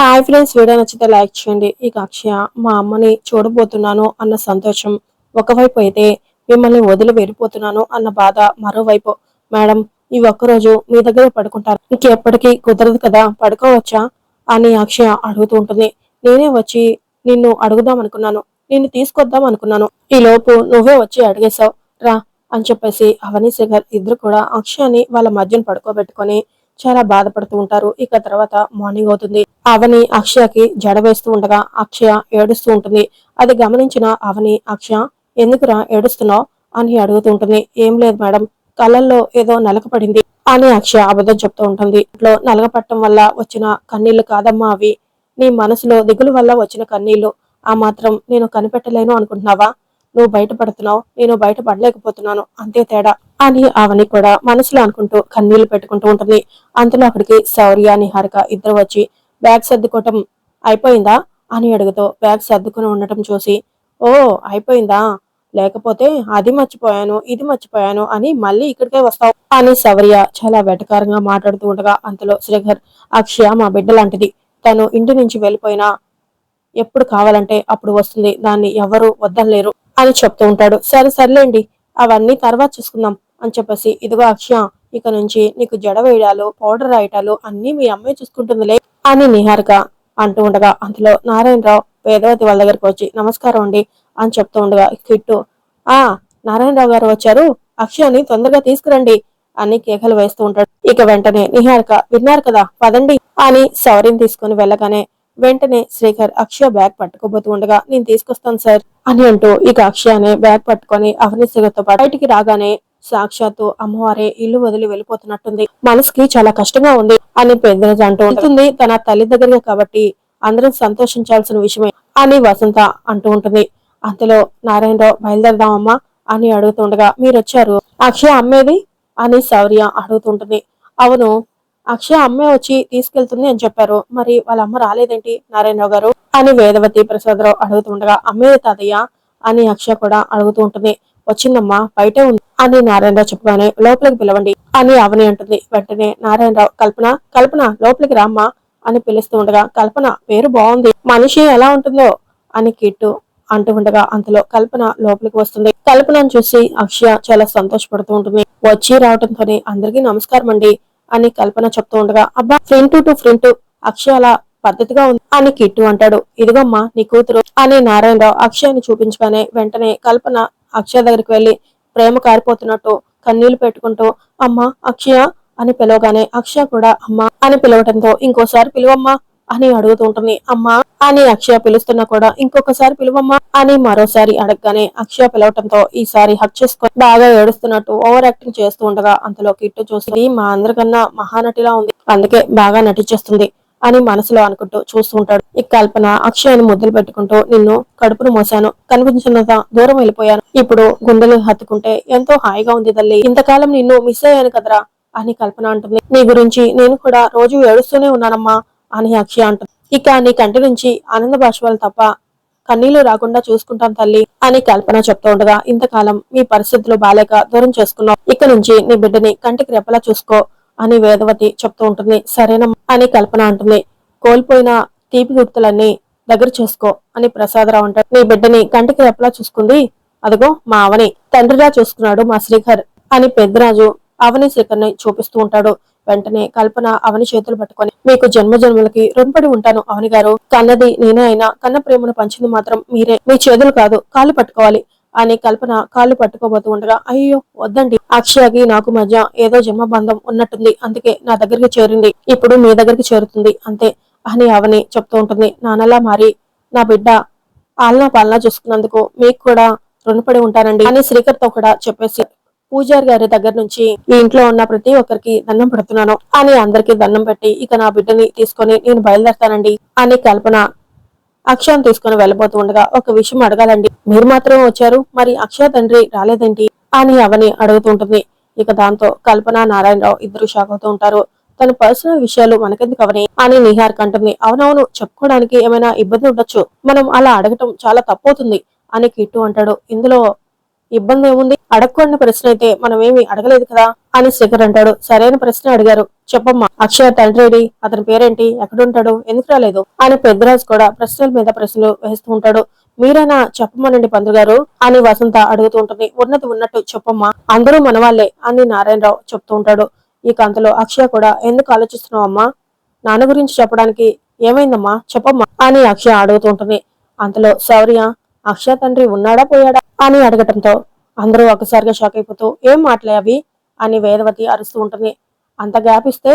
Hi friends video నచ్చితే like చేయండి. ఇక అక్షయ మా అమ్మని చూడబోతున్నాను అన్న సంతోషం ఒకవైపు అయితే మిమ్మల్ని వదిలి వెళ్ళిపోతున్నాను అన్న బాధ మరోవైపు. మేడం ఈ ఒక్కరోజు మీ దగ్గర పడుకుంటారు? ఇంకెప్పటికీ కుదరదు కదా పడుకోవచ్చా? అని అక్షయ అడుగుతూ ఉంటుంది. నేనే వచ్చి నిన్ను అడుగుదాం అనుకున్నాను. నిన్ను తీసుకొద్దాం అనుకున్నాను. ఈ లోపు నువ్వే వచ్చి అడిగేశావు. రా అని చెప్పేసి అవని శేఖర్ ఇద్దరు కూడా అక్షయని వాళ్ళ మధ్యన పడుకోబెట్టుకొని చాలా బాధపడుతూ ఉంటారు. ఇక తర్వాత మార్నింగ్ అవుతుంది. అవని అక్షయకి జడ వేస్తూ ఉండగా అక్షయ ఏడుస్తూ ఉంటుంది. అది గమనించిన అవని అక్షయ ఎందుకురా ఏడుస్తున్నావు? అని అడుగుతూ ఉంటుంది. ఏం లేదు మేడం కళ్ళల్లో ఏదో నలక పడింది అని అక్షయ అబద్ధం చెప్తూ ఉంటుంది. ఇంట్లో నలగపట్టం వల్ల వచ్చిన కన్నీళ్ళు కాదమ్మా అవి. నీ మనసులో దిగులు వల్ల వచ్చిన కన్నీళ్ళు. ఆ మాత్రం నేను కనిపెట్టలేను అనుకుంటున్నావా? నువ్వు బయటపడుతున్నావు నేను బయటపడలేకపోతున్నాను అంతే తేడా అని అవని కూడా మనసులో అనుకుంటూ కన్నీళ్ళు పెట్టుకుంటూ ఉంటుంది. అంతలో అక్కడికి శౌర్య నిహారిక ఇద్దరు వచ్చి బ్యాగ్ సర్దుకోవటం అయిపోయిందా? అని అడుగుతూ బ్యాగ్ సర్దుకుని ఉండటం చూసి ఓ అయిపోయిందా? లేకపోతే అది మర్చిపోయాను ఇది మర్చిపోయాను అని మళ్ళీ ఇక్కడికే వస్తావు? అని శౌర్య చాలా వెటకారంగా మాట్లాడుతూ ఉండగా అంతలో శ్రీఘర్ అక్షయ మా బిడ్డ లాంటిది. తను ఇంటి నుంచి వెళ్ళిపోయినా ఎప్పుడు కావాలంటే అప్పుడు వస్తుంది. దాన్ని ఎవరు వద్దలేరు అని చెప్తూ ఉంటాడు. సరే సర్లేండి అవన్నీ తర్వాత చూసుకుందాం అని చెప్పేసి ఇదిగో అక్షయ ఇక నుంచి నీకు జడ వేయడాలు పౌడర్ రాయటాలు అన్ని మీ అమ్మాయి చూసుకుంటుందిలే అని నిహారిక అంటూ ఉండగా అందులో నారాయణరావు వేదవతి వాళ్ళ దగ్గరికి వచ్చి నమస్కారం అండి అని చెప్తూ ఉండగా కిట్టు ఆ నారాయణరావు గారు వచ్చారు. అక్షయాన్ని తొందరగా తీసుకురండి అని కేకలు వేస్తూ ఉంటాడు. ఇక వెంటనే నిహారిక విన్నారు కదా పదండి అని సౌరిని తీసుకుని వెళ్ళగానే వెంటనే శ్రీకర్ అక్షయ బ్యాగ్ పట్టుకోబోతూ ఉండగా నేను తీసుకొస్తాను సార్ అని అంటూ ఇక అక్షయనే బ్యాగ్ పట్టుకొని అవని శ్రీకర్తో పాటు బయటికి రాగానే సాక్షాత్తు అమ్మవారే ఇల్లు వదిలి వెళ్ళిపోతున్నట్టుంది. మనసుకి చాలా కష్టంగా ఉంది అని పెద్దరాజు అంటూ ఉంటుంది తన తల్లి దగ్గరగా కాబట్టి అందరం సంతోషించాల్సిన విషయమే అని వసంత అంటూ ఉంటుంది. అంతలో నారాయణరావు బయలుదేరదామమ్మా అని అడుగుతుండగా మీరు వచ్చారు అక్షయ అమ్మేది? అని శౌర్య అడుగుతుంటుంది అవును అక్షయ అమ్మే వచ్చి తీసుకెళ్తుంది అని చెప్పారు. మరి వాళ్ళ అమ్మ రాలేదేంటి? నారాయణరావు గారు అని వేదవతి ప్రసాదరావు అడుగుతుండగా అమ్మే తాతయ్య అని అక్షయ కూడా అడుగుతూ ఉంటుంది. వచ్చిందమ్మా బయటే ఉంది అని నారాయణరావు చెప్పగానే లోపలికి పిలవండి అని అవని అంటుంది. వెంటనే నారాయణరావు కల్పన కల్పన లోపలికి రామ్మా అని పిలుస్తూ ఉండగా కల్పన పేరు బాగుంది. మనిషి ఎలా ఉంటుందో అని కిట్టు అంటూ ఉండగా అంతలో కల్పన లోపలికి వస్తుంది. కల్పనను చూసి అక్షయ చాలా సంతోషపడుతూ ఉంటుంది. వచ్చి రావడంతోనే అందరికీ నమస్కారం అండి అని కల్పన చెప్తూ ఉండగా అబ్బా ఫ్రంట్ టు ఫ్రంట్ అక్షయ అలా పద్ధతిగా ఉంది అని కిట్టు అంటాడు. ఇదిగమ్మా నీ కూతురు అని నారాయణరావు అక్షయని చూపించగానే వెంటనే కల్పన అక్షయ దగ్గరికి వెళ్ళి ప్రేమ కారిపోతున్నట్టు కన్నీళ్ళు పెట్టుకుంటూ అమ్మా అక్షయ అని పిలవగానే అక్షయ కూడా అమ్మా అని పిలవటంతో ఇంకోసారి పిలువమ్మా అని అడుగుతూ ఉంటుంది. అమ్మా అని అక్షయ పిలుస్తున్నా కూడా ఇంకొకసారి పిలువమ్మా అని మరోసారి అడగగానే అక్షయ పిలవటంతో ఈసారి హక్ చేసుకొని బాగా ఏడుస్తున్నట్టు ఓవర్ యాక్టింగ్ చేస్తూ ఉండగా అంతలో కిట్టు చూసి మా అందరికన్నా మహానటిలా ఉంది. అందుకే బాగా నటించేస్తుంది అని మనసులో అనుకుంటూ చూస్తూ ఉంటాడు. ఈ కల్పన అక్షయాన్ని ముద్దలు పెట్టుకుంటూ నిన్ను కడుపును మోసాను కనిపించినంత దూరం వెళ్ళిపోయాను. ఇప్పుడు గుండెలు హత్తుకుంటే ఎంతో హాయిగా ఉంది తల్లి. ఇంతకాలం నిన్ను మిస్ అయ్యాను కదరా అని కల్పన అంటుంది. నీ గురించి నేను కూడా రోజు ఏడుస్తూనే ఉన్నానమ్మా. అని అక్షయ అంటుంది. ఇక నీ కంటి నుంచి ఆనంద బాష్పాలు తప్ప కన్నీళ్ళు రాకుండా చూసుకుంటాం తల్లి అని కల్పన చెప్తూ ఉండగా ఇంతకాలం మీ పరిస్థితులు బాలేక దూరం చేసుకున్నావు. ఇక నుంచి నీ బిడ్డని కంటికి రెప్పలా చూసుకో అని వేదవతి చెప్తూ ఉంటుంది. సరేనమ్మా అని కల్పన అంటుంది. కోల్పోయిన తీపి గుర్తులన్నీ దగ్గర చేసుకో అని ప్రసాదరావు అంటాడు. నీ బిడ్డని కంటికి రెప్పలా చూసుకుంది? అదిగో మా అవని. తండ్రిగా చూసుకున్నాడు మా శ్రీహర్ అని పెద్దరాజు అవని శ్రీకర్ని చూపిస్తూ ఉంటాడు. వెంటనే కల్పన అవని చేతులు పట్టుకొని మీకు జన్మ జన్మలకి రుణపడి ఉంటాను అవని గారు. కన్నది నేనే అయినా కన్న ప్రేమను పంచింది మాత్రం మీరే. మీ చేతులు కాదు కాళ్ళు పట్టుకోవాలి. అని కల్పన కాళ్ళు పట్టుకోబోతూ ఉండగా అయ్యో వద్దండి. అక్షయకి నాకు మధ్య ఏదో జన్మ బంధం ఉన్నట్టుంది. అందుకే నా దగ్గరికి చేరింది. ఇప్పుడు మీ దగ్గరికి చేరుతుంది. అంతే. అని అవని చెప్తూ ఉంటుంది. నాన్నలా మారి నా బిడ్డ ఆలనా పాలనా చూసుకున్నందుకు మీకు కూడా రుణపడి ఉంటానండి అని శ్రీకర్తో కూడా చెప్పేసి పూజారి గారి దగ్గర నుంచి ఈ ఇంట్లో ఉన్న ప్రతి ఒక్కరికి దండం పెడుతున్నాను. అని అందరికి దండం పెట్టి ఇక నా బిడ్డని తీసుకొని నేను బయలుదేరతానండి అని కల్పన అక్షయం తీసుకుని వెళ్ళబోతూ ఉండగా ఒక విషయం అడగాలండి. మీరు మాత్రమే వచ్చారు మరి అక్షయ తండ్రి రాలేదేంటి అని అవని అడుగుతుంటుంది ఇక దాంతో కల్పన నారాయణరావు ఇద్దరు షాక్ అవుతూ ఉంటారు. తన పర్సనల్ విషయాలు మనకెందుకు అవని అని నిహార్ కంటుంది అవునవును చెప్పుకోవడానికి ఏమైనా ఇబ్బంది ఉండొచ్చు. మనం అలా అడగటం చాలా తప్పవుతుంది అని కిట్టు అంటాడు. ఇందులో ఇబ్బంది ఏముంది? అడగకూడని ప్రశ్న అయితే మనం ఏమి అడగలేదు కదా? అని శేఖర్ అంటాడు. సరైన ప్రశ్న అడిగారు. చెప్పమ్మా అక్షయ తండ్రి అతని పేరేంటి? ఎక్కడుంటాడు? ఎందుకు రాలేదు? అని పెద్దరాజు కూడా ప్రశ్నల మీద ప్రశ్నలు వేస్తూ ఉంటాడు. మీరైనా చెప్పమనండి పంతులు గారు అని వసంత అడుగుతూ ఉంటుంది. ఉన్నది ఉన్నట్టు చెప్పమ్మా. అందరూ మనవాళ్ళే అని నారాయణరావు చెప్తూ ఉంటాడు. ఈ కంతలో అక్షయ కూడా ఎందుకు ఆలోచిస్తున్నావు అమ్మా? నాన్న గురించి చెప్పడానికి ఏమైందమ్మా? చెప్పమ్మా? అని అక్షయ అడుగుతూ ఉంటుంది. అంతలో శౌర్య అక్షయ తండ్రి ఉన్నాడా పోయాడా అని అడగటంతో అందరూ ఒకసారిగా షాక్ అయిపోతూ ఏం మాటలే అవి? అని వేదవతి అరుస్తూ ఉంటుంది. అంత గ్యాప్ ఇస్తే?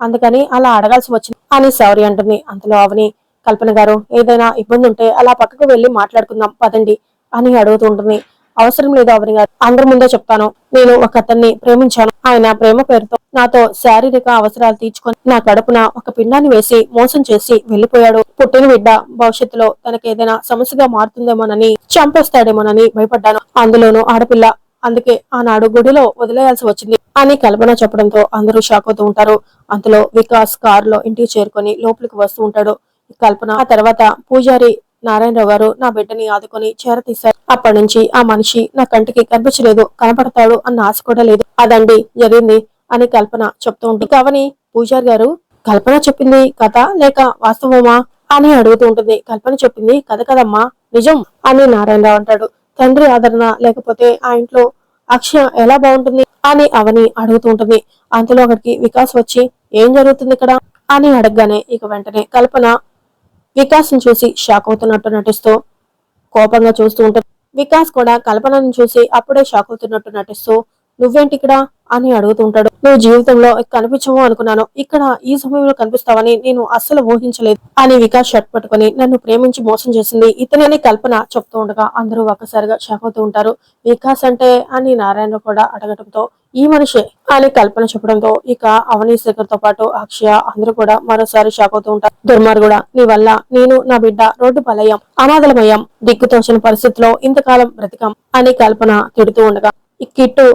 అందుకని అలా అడగాల్సి వచ్చింది అని శౌర్య అంటుంది. అంతలో అవని కల్పన గారు ఏదైనా ఇబ్బంది ఉంటే అలా పక్కకు వెళ్ళి మాట్లాడుకుందాం పదండి అని అడుగుతూ ఉంటుంది. అవసరం లేదు అవని గారు అందరి ముందే చెప్తాను. నేను ఒక అతన్ని ప్రేమించాను. ఆయన ప్రేమ పేరుతో నాతో శారీరక అవసరాలు తీర్చుకొని నా కడుపున ఒక పిండాన్ని వేసి మోసం చేసి వెళ్ళిపోయాడు పుట్టిన బిడ్డ భవిష్యత్తులో తనకి ఏదైనా సమస్యగా మారుతుందేమోనని చంపేస్తాడేమోనని భయపడ్డాను. అందులోనూ ఆడపిల్ల. అందుకే ఆనాడు గుడిలో వదిలేయాల్సి వచ్చింది అని కల్పన చెప్పడంతో అందరూ షాక్ అవుతూ ఉంటారు. అంతలో వికాస్ కారులో ఇంటికి చేరుకొని లోపలికి వస్తూ ఉంటాడు. కల్పన ఆ తర్వాత పూజారి నారాయణరావు గారు నా బిడ్డని ఆదుకొని చేరతీశారు అప్పటి నుంచి ఆ మనిషి నా కంటికి కనిపించలేదు కనపడతాడు అన్న ఆశ కూడా లేదు. అదండి జరిగింది. అని కల్పన చెప్తూ ఉంటుంది. కావని పూజారి గారు కల్పన చెప్పింది కథ లేక వాస్తవమా? అని అడుగుతూ ఉంటుంది. కల్పన చెప్పింది కథ కదమ్మా నిజం అని నారాయణరావు అంటాడు. తండ్రి ఆదరణ లేకపోతే ఆ ఇంట్లో అక్షయ ఎలా బాగుంటుంది? అని అవని అడుగుతూ ఉంటుంది. అంతలో అక్కడికి వికాస్ వచ్చి ఏం జరుగుతుంది ఇక్కడ? అని అడగగానే ఇక వెంటనే కల్పన వికాస్ చూసి షాక్ అవుతున్నట్టు నటిస్తూ కోపంగా చూస్తూ ఉంటుంది. వికాస్ కూడా కల్పనను చూసి అప్పుడే షాక్ అవుతున్నట్టు నటిస్తూ నువ్వేంటి ఇక్కడ అని అడుగుతుంటాడు నువ్వు జీవితంలో కనిపించవు అనుకున్నాను. ఇక్కడ ఈ సమయంలో కనిపిస్తావని నేను అస్సలు ఊహించలేదు అని వికాస్ షర్ట్ పట్టుకుని నన్ను ప్రేమించి మోసం చేసింది. ఇతనని కల్పన చెప్తూ ఉండగా అందరూ ఒక్కసారిగా షాక్ అవుతూ ఉంటారు. వికాస్ అంటే అని నారాయణ కూడా అడగటంతో ఈ మనిషే అని కల్పన చెప్పడంతో ఇక అవనీ శేఖర్తో పాటు అక్షయ అందరూ కూడా మరోసారి షాక్ అవుతూ ఉంటారు. దుర్మార్గుడ నీ వల్ల నేను నా బిడ్డ రోడ్డు పలయ్యాం అనాథలమయ్యాం దిక్కుతోచిన పరిస్థితిలో ఇంతకాలం బ్రతికాం అని కల్పన తిడుతూ ఉండగా ఈ కిట్టు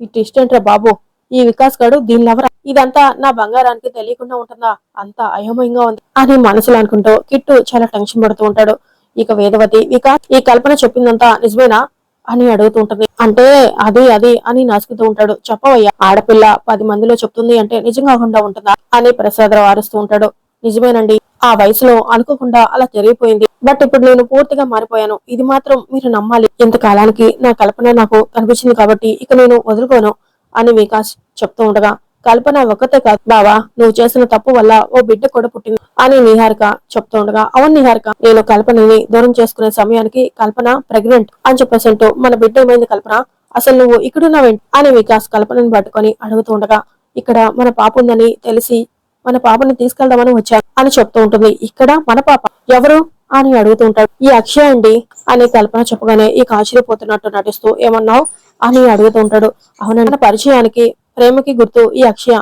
ఈ ఇష్టంట్రా బాబు? ఈ వికాస్ గడు దీని ఇదంతా నా బంగారానికి తెలియకుండా ఉంటుందా? అంత అయోమయంగా ఉంది. అని మనసులో అనుకుంటూ కిట్టు చాలా టెన్షన్ పడుతూ ఉంటాడు. ఇక వేదవతి వికాస్ ఈ కల్పన చెప్పిందంతా నిజమేనా? అని అడుగుతూ ఉంటుంది. అంటే అది అది అని నసుకుతూ ఉంటాడు. చెప్పవయ్యా ఆడపిల్ల పది మందిలో చెప్తుంది అంటే నిజం కాకుండా ఉంటుందా? అని ప్రసాదరావు అరుస్తూ ఉంటాడు. నిజమేనండి ఆ వయసులో అనుకోకుండా అలా జరిగిపోయింది. బట్ ఇప్పుడు నేను పూర్తిగా మారిపోయాను. ఇది మాత్రం మీరు నమ్మాలి. ఇంతకాలానికి నా కల్పన నాకు కనిపించింది కాబట్టి ఇక నేను వదులుకోను అని వికాస్ చెప్తూ ఉండగా కల్పన ఒక్కతే కాదు. బావా నువ్వు చేసిన తప్పు వల్ల ఓ బిడ్డ కూడా పుట్టింది అని నిహారిక చెప్తూ ఉండగా అవును నిహారిక నేను కల్పనని దూరం చేసుకునే సమయానికి కల్పన ప్రెగ్నెంట్ అని చెప్పేసి మన బిడ్డ ఏమైంది కల్పన? అసలు నువ్వు ఇక్కడున్నావేంటి అని వికాస్ కల్పనని పట్టుకొని అడుగుతూ ఉండగా ఇక్కడ మన పాప ఉందని తెలిసి మన పాపని తీసుకెళ్దామని వచ్చాను అని చెప్తూ ఉంటుంది. ఇక్కడ మన పాప ఎవరు? అని అడుగుతూ ఉంటాడు. ఈ అక్షయ అండి అని కల్పన చెప్పగానే ఇక ఆశ్చర్యపోతున్నట్టు నటిస్తూ ఏమన్నావు? అని అడుగుతూ ఉంటాడు. అవునంటే పరిచయానికి ప్రేమకి గుర్తు ఈ అక్షయ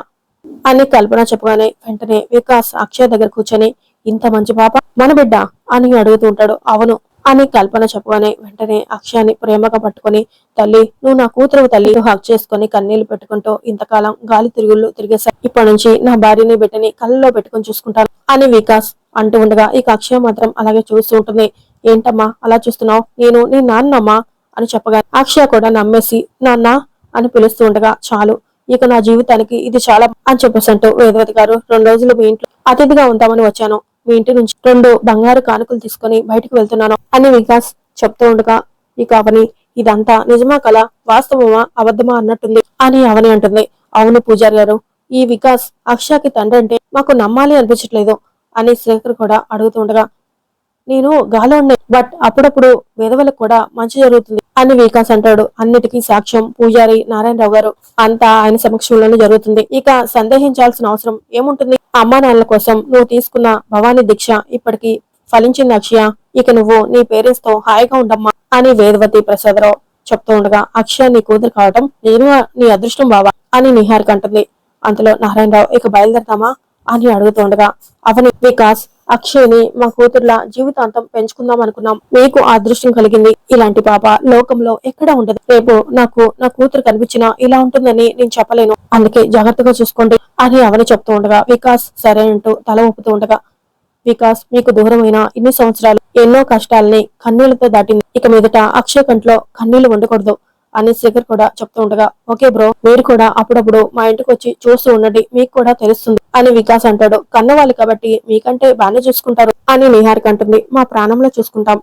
అని కల్పన చెప్పగానే వెంటనే వికాస్ అక్షయ దగ్గర కూర్చొని ఇంత మంచి పాప మన బిడ్డ అని అడుగుతూ ఉంటాడు. అవును అని కల్పన చెప్పగానే వెంటనే అక్షయాన్ని ప్రేమగా పట్టుకొని తల్లి నువ్వు నా కూతురు తల్లి హక్ చేసుకుని కన్నీళ్ళు పెట్టుకుంటూ ఇంతకాలం గాలి తిరుగుళ్ళు తిరిగేసా ఇప్పటి నుంచి నా భార్యని బిడ్డని కళ్ళలో పెట్టుకొని చూసుకుంటాను అని వికాస్ అంటూ ఉండగా ఇక అక్షయ మాత్రం అలాగే చూస్తూ ఉంటుంది. ఏంటమ్మా? అలా చూస్తున్నావు? నేను నీ నాన్నమ్మా? అని చెప్పగా అక్షయ కూడా నమ్మేసి నాన్న అని పిలుస్తూ ఉండగా చాలు. ఇక నా జీవితానికి ఇది చాలా అని చెప్పేసి అంటూ వేదవతి గారు రెండు రోజులు మీ ఇంట్లో అతిథిగా ఉందామని వచ్చాను. మీ ఇంటి నుంచి రెండు బంగారు కానుకలు తీసుకొని బయటకు వెళ్తున్నాను అని వికాస్ చెప్తూ ఉండగా ఇక అవని ఇదంతా నిజమా కల? వాస్తవమా? అబద్ధమా? అన్నట్టుంది. అని అవని అంటుంది. అవును పూజారి గారు ఈ వికాస్ అక్షయకి తండ్రి అంటే మాకు నమ్మాలి అనిపించట్లేదు. అని శేఖర్ కూడా అడుగుతుండగా నేను గాలో బట్ అప్పుడప్పుడు వేదవలకు కూడా మంచి జరుగుతుంది అని వికాస్ అంటాడు. అన్నిటికీ సాక్ష్యం పూజారి నారాయణరావు గారు. అంతా ఆయన సమక్షంలోనే జరుగుతుంది. ఇక సందేహించాల్సిన అవసరం ఏముంటుంది? అమ్మా నాన్నల కోసం నువ్వు తీసుకున్న భవానీ దీక్ష ఇప్పటికి ఫలించింది అక్షయ. ఇక నువ్వు నీ పేరెంట్స్తో హాయిగా ఉండమ్మా అని వేదవతి ప్రసాదరావు చెప్తూ ఉండగా అక్షయ నీ కూతురు కావటం నేను నీ అదృష్టం బావా అని నిహారిక అంటుంది. అంతలో నారాయణరావు ఇక బయలుదేరతామా? అని అడుగుతుండగా అవని వికాస్ అక్షయ్ని మా కూతుర్ల జీవితాంతం పెంచుకుందాం అనుకున్నాం. మీకు ఆ అదృష్టం కలిగింది. ఇలాంటి పాప లోకంలో ఎక్కడ ఉండదు. రేపు నాకు నా కూతురు కనిపించినా ఇలా ఉంటుందని నేను చెప్పలేను. అందుకే జాగ్రత్తగా చూసుకోండి అని అవని చెప్తూ ఉండగా వికాస్ సరే అంటూ తల ఊపుతూ ఉండగా వికాస్ మీకు దూరమైన ఇన్ని సంవత్సరాలు ఎన్నో కష్టాలని కన్నీళ్ళతో దాటింది. ఇక మీదట అక్షయ్ కంట్లో కన్నీళ్ళు ఉండకూడదు అని శేఖర్ కూడా చెప్తూ ఉండగా ఓకే బ్రో మీరు కూడా అప్పుడప్పుడు మా ఇంటికి వచ్చి చూస్తూ ఉండండి మీకు కూడా తెలుస్తుంది అని వికాస్ అంటాడు. కన్నవాళ్ళు కాబట్టి మీకంటే బాగానే చూసుకుంటారు అని నిహారిక అంటుంది. మా ప్రాణంలో చూసుకుంటాం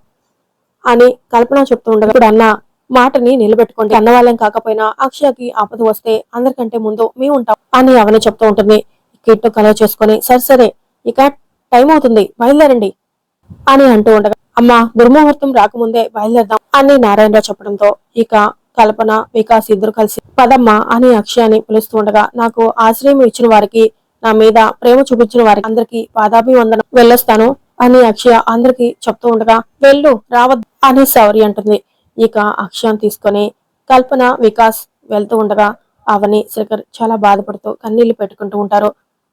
అని కల్పన చెప్తూ ఉండగా ఇప్పుడు అన్న మాటని నిలబెట్టుకోండి. అన్నవాళ్ళం కాకపోయినా అక్షయకి ఆపద వస్తే అందరికంటే ముందు మీ ఉంటాం అని అవని చెప్తూ ఉంటుంది. కిట్టు కలవ చేసుకొని సరే సరే ఇక టైం అవుతుంది బయలుదేరండి అని అంటూ ఉండగా అమ్మ దుర్ముహూర్తం రాకముందే బయలుదేరదాం అని నారాయణరావు చెప్పడంతో ఇక కల్పన వికాస్ ఇద్దరు కలిసి పదమ్మ అని అక్షయాన్ని పిలుస్తూ ఉండగా నాకు ఆశ్రయం ఇచ్చిన వారికి నా మీద ప్రేమ చూపించిన వారికి అందరికి పాదాభివందనం. వెళ్ళొస్తాను అని అక్షయ అందరికి చెప్తూ ఉండగా వెళ్ళు రావద్దు అని సౌరి అంటుంది. ఇక అక్షయాన్ని తీసుకొని కల్పన వికాస్ వెళ్తూ ఉండగా అవని శేఖర్ చాలా బాధపడుతూ కన్నీళ్ళు పెట్టుకుంటూ ఉంటారు.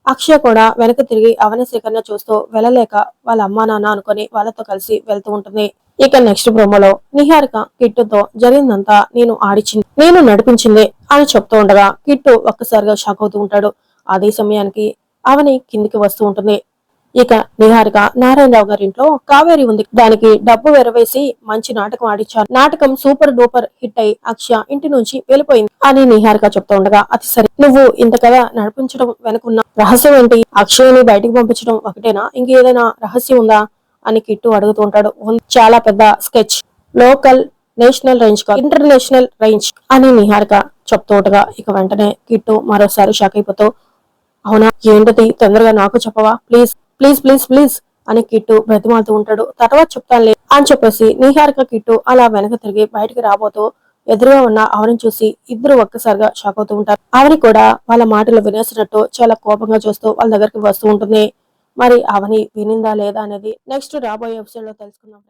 అక్షయ కూడా వెనక తిరిగి అవని శేఖర్ని చూస్తూ వెళ్ళలేక వాళ్ళ అమ్మా నాన్న అనుకొని వాళ్ళతో కలిసి వెళ్తూ ఉంటుంది. ఇక నెక్స్ట్ ప్రోమోలో నిహారిక కిట్టుతో జరిగిందంతా నేను ఆడిచింది నేను నడిపించింది అని చెప్తూ ఉండగా కిట్టు ఒక్కసారిగా షాక్ అవుతూ ఉంటాడు. అదే సమయానికి అవని కిందికి వస్తూ ఉంటుంది. ఇక నిహారిక నారాయణరావు గారి ఇంట్లో కావేరి ఉంది. దానికి డబ్బు వెరవేసి మంచి నాటకం ఆడిచ్చారు. నాటకం సూపర్ డూపర్ హిట్ అయి అక్షయ ఇంటి నుంచి వెళ్ళిపోయింది అని నిహారిక చెప్తూ ఉండగా అది సరే నువ్వు ఇంత కదా నడిపించడం వెనుకున్న రహస్యం ఏంటి? అక్షయని బయటికి పంపించడం ఒకటేనా? ఇంకేదైనా రహస్యం ఉందా? అని కిట్టు అడుగుతూ ఉంటాడు. చాలా పెద్ద స్కెచ్. లోకల్ నేషనల్ రేంజ్ కాదు ఇంటర్నేషనల్ రేంజ్ అని నిహారిక చెప్తూ ఇక వెంటనే కిట్టు మరోసారి షాక్ అయిపోతూ అవునా? ఏంటది? తొందరగా నాకు చెప్పవా? ప్లీజ్ ప్లీజ్ ప్లీజ్ ప్లీజ్ అని కిట్టు బ్రతిమాలుతూ ఉంటాడు. తర్వాత చెప్తానులే అని చెప్పేసి నిహారిక కిట్టు అలా వెనక తిరిగి బయటికి రాబోతూ ఎదురుగా ఉన్న అవని చూసి ఇద్దరు ఒక్కసారిగా షాక్ అవుతూ ఉంటారు. అవని కూడా వాళ్ళ మాటలు వినేసినట్టు చాలా కోపంగా చూస్తూ వాళ్ళ దగ్గరికి వస్తూ ఉంటుంది. మరి అవని వినిందా లేదా అనేది నెక్స్ట్ రాబోయే ఎపిసోడ్లో తెలుసుకుందాం.